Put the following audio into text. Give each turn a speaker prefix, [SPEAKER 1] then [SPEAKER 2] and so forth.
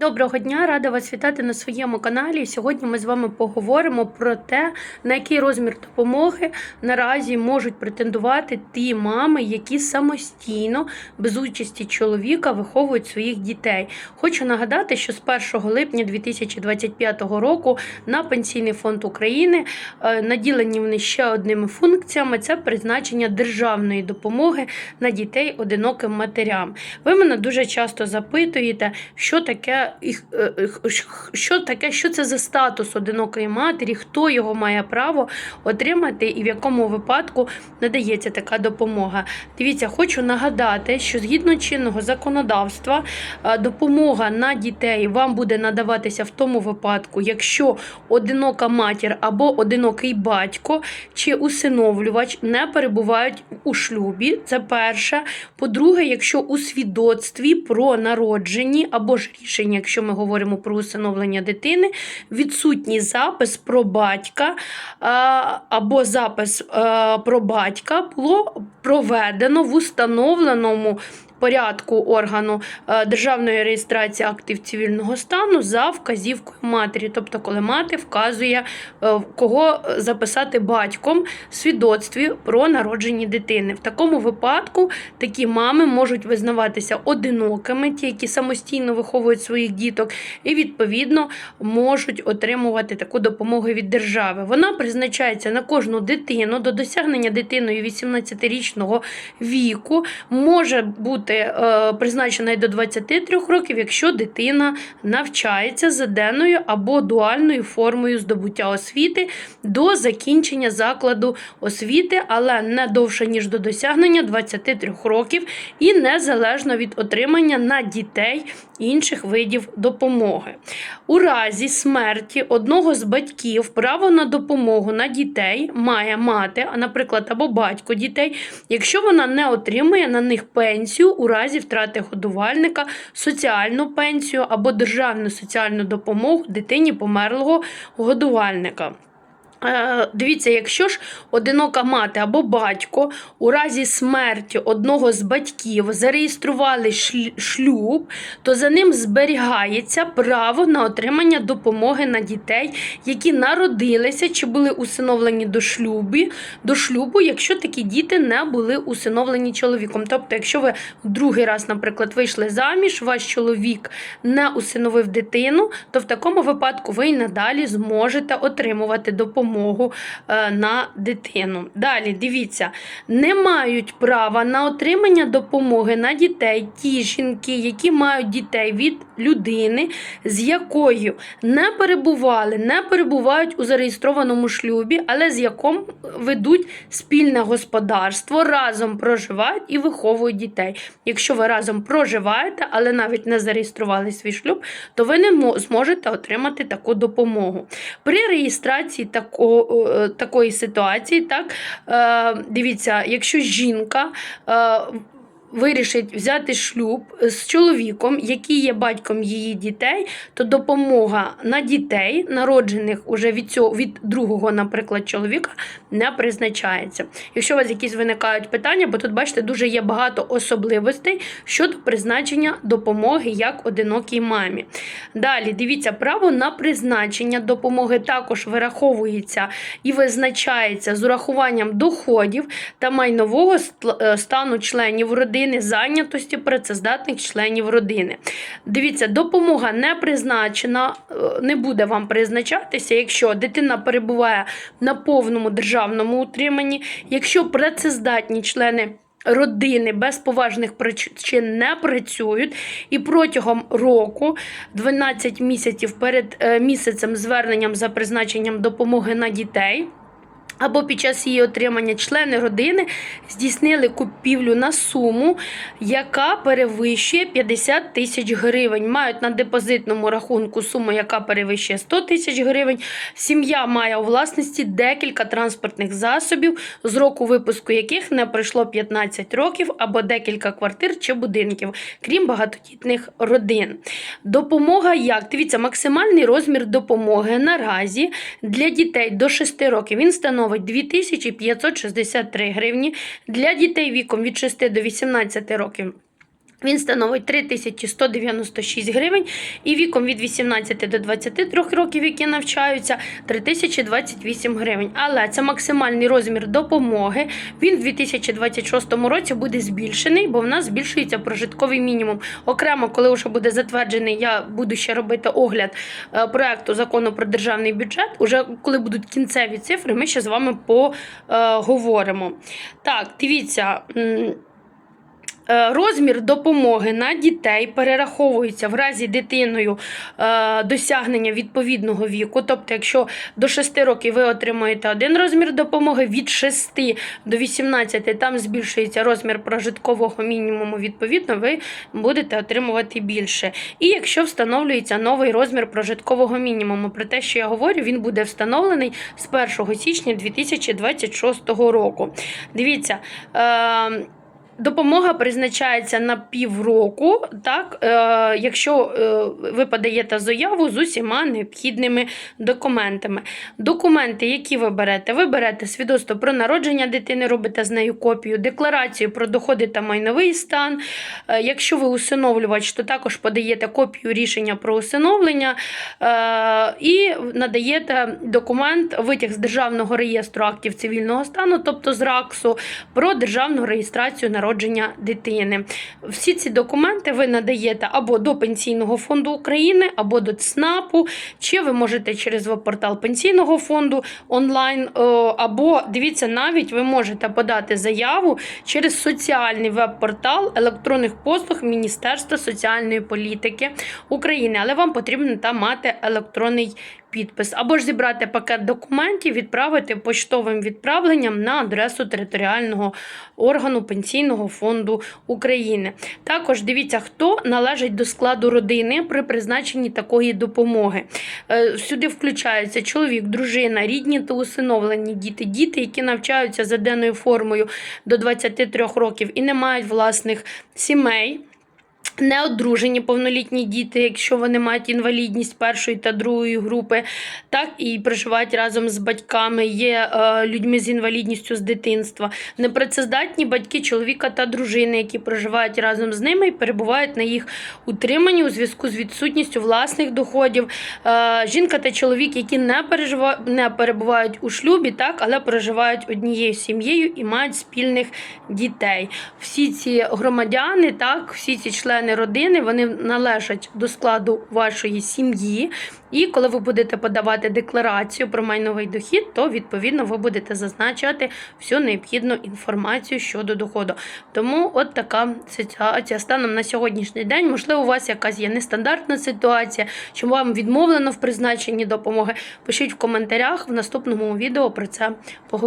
[SPEAKER 1] Доброго дня, рада вас вітати на своєму каналі. Сьогодні ми з вами поговоримо про те, на який розмір допомоги наразі можуть претендувати ті мами, які самостійно, без участі чоловіка, виховують своїх дітей. Хочу нагадати, що з 1 липня 2025 року на Пенсійний фонд України е, наділені вони ще одними функціями: це призначення державної допомоги на дітей одиноким матерям. Ви мене дуже часто запитуєте, що таке що таке, що це за статус одинокої матері, хто його має право отримати і в якому випадку надається така допомога. Дивіться, хочу нагадати, що згідно чинного законодавства е, допомога на дітей вам буде надаватися в тому випадку, якщо одинока матір або одинокий батько чи усиновлювач не перебувають у шлюбі. Це перше. По-друге, якщо у свідоцтві про народженні або ж рішення, якщо ми говоримо про усиновлення дитини, відсутній запис про батька або запис про батька було проведено в установленому порядку органу е, державної реєстрації актів цивільного стану за вказівкою матері. Тобто, коли мати вказує, е, кого записати батьком в свідоцтві про народження дитини. В такому випадку такі мами можуть визнаватися одинокими, ті, які самостійно виховують своїх діток, і відповідно можуть отримувати таку допомогу від держави. Вона призначається на кожну дитину до досягнення дитиною 18-річного віку, може бути е, призначена до 23 років, якщо дитина навчається за денною або дуальною формою здобуття освіти до закінчення закладу освіти, але не довше ніж до досягнення 23 років, і незалежно від отримання на дітей інших видів допомоги. У разі смерті одного з батьків право на допомогу на дітей має мати, а, наприклад, або батько дітей, якщо вона не отримує на них пенсію у разі втрати годувальника, соціальну пенсію або державну соціальну допомогу дитині померлого годувальника. Е, Дивіться, якщо ж одинока мати або батько у разі смерті одного з батьків зареєстрували шлюб, то за ним зберігається право на отримання допомоги на дітей, які народилися чи були усиновлені до шлюбу, до шлюбу, якщо такі діти не були усиновлені чоловіком. Тобто, якщо ви другий раз, наприклад, вийшли заміж, ваш чоловік не усиновив дитину, то в такому випадку ви й надалі зможете отримувати допомогу е, на дитину. Далі дивіться, не мають права на отримання допомоги на дітей ті жінки, які мають дітей від людини, з якою не перебували, не перебувають у зареєстрованому шлюбі, але з яким ведуть спільне господарство, разом проживають і виховують дітей. Якщо ви разом проживаєте, але навіть не зареєстрували свій шлюб, то ви не зможете отримати таку допомогу. При реєстрації тако, е, такої ситуації, так, е, дивіться, якщо жінка. Вирішить взяти шлюб з чоловіком, який є батьком її дітей, то допомога на дітей, народжених уже від цього від другого, наприклад, чоловіка, не призначається. Якщо у вас якісь виникають питання, бо тут бачите, дуже є багато особливостей щодо призначення допомоги як одинокій мамі. Далі дивіться, право на призначення допомоги також вираховується і визначається з урахуванням доходів та майнового е, стану членів родини, зайнятості працездатних членів родини. Дивіться, допомога не призначена, е, не буде вам призначатися, якщо дитина перебуває на повному державному утриманні, якщо працездатні члени. Родини без поважних причин не працюють, і протягом року, 12 місяців перед е, місяцем зверненням за призначенням допомоги на дітей. Або під час її отримання члени родини здійснили купівлю на суму, яка перевищує 50 тисяч гривень. Мають на депозитному рахунку суму, яка перевищує 100 тисяч гривень. Сім'я має у власності декілька транспортних засобів, з року випуску яких не пройшло 15 років, або декілька квартир чи будинків, крім багатодітних родин. Допомога як? Дивіться, максимальний розмір допомоги наразі для дітей до 6 років він становить 2563 гривні. Для дітей віком від 6 до 18 років Він становить 3196 гривень і віком від 18 до 23 років, які навчаються, 3028 гривень. Але це максимальний розмір допомоги. Він в 2026 році буде збільшений, бо в нас збільшується прожитковий мінімум. Окремо, коли вже буде затверджений, я буду ще робити огляд е, проекту закону про державний бюджет. Уже коли будуть кінцеві цифри, ми ще з вами поговоримо. Так, дивіться. Е, Розмір допомоги на дітей перераховується в разі дитиною е, досягнення відповідного віку. Тобто, якщо до 6 років ви отримуєте один розмір допомоги, від 6 до 18 там збільшується розмір прожиткового мінімуму, відповідно, ви будете отримувати більше. І якщо встановлюється новий розмір прожиткового мінімуму, про те, що я говорю, він буде встановлений з 1 січня 2026 року. Дивіться. Допомога призначається на півроку, так, е, якщо е, ви подаєте заяву з усіма необхідними документами. Документи, які ви берете, ви берете свідоцтво про народження дитини, робите з нею копію, декларацію про доходи та майновий стан. Е, якщо ви усиновлювач, то також подаєте копію рішення про усиновлення е, і надаєте документ, витяг з Державного реєстру актів цивільного стану, тобто з РАКСу, про державну реєстрацію народження дитини. Всі ці документи ви надаєте або до Пенсійного фонду України, або до ЦНАПу, чи ви можете через веб-портал Пенсійного фонду онлайн, або дивіться, навіть ви можете подати заяву через соціальний веб-портал електронних послуг Міністерства соціальної політики України, але вам потрібно там мати електронний підпис, або ж зібрати пакет документів, відправити поштовим відправленням на адресу територіального органу Пенсійного фонду України. Також дивіться, хто належить до складу родини при призначенні такої допомоги. Е, Сюди включаються чоловік, дружина, рідні та усиновлені діти, діти, які навчаються за денною формою до 23 років і не мають власних сімей. Неодружені повнолітні діти, якщо вони мають інвалідність першої та другої групи, так і проживають разом з батьками, є е, людьми з інвалідністю з дитинства, непрацездатні батьки чоловіка та дружини, які проживають разом з ними і перебувають на їх утриманні у зв'язку з відсутністю власних доходів. Е, жінка та чоловік, які не пережива... не перебувають у шлюбі, так, але проживають однією сім'єю і мають спільних дітей. Всі ці громадяни, так, всі ці члени родини, вони належать до складу вашої сім'ї. І коли ви будете подавати декларацію про майновий дохід, то відповідно ви будете зазначати всю необхідну інформацію щодо доходу. Тому от така ситуація станом на сьогоднішній день. Можливо, у вас якась є нестандартна ситуація, чи вам відмовлено в призначенні допомоги. Пишіть в коментарях в наступному відео про це поговоримо.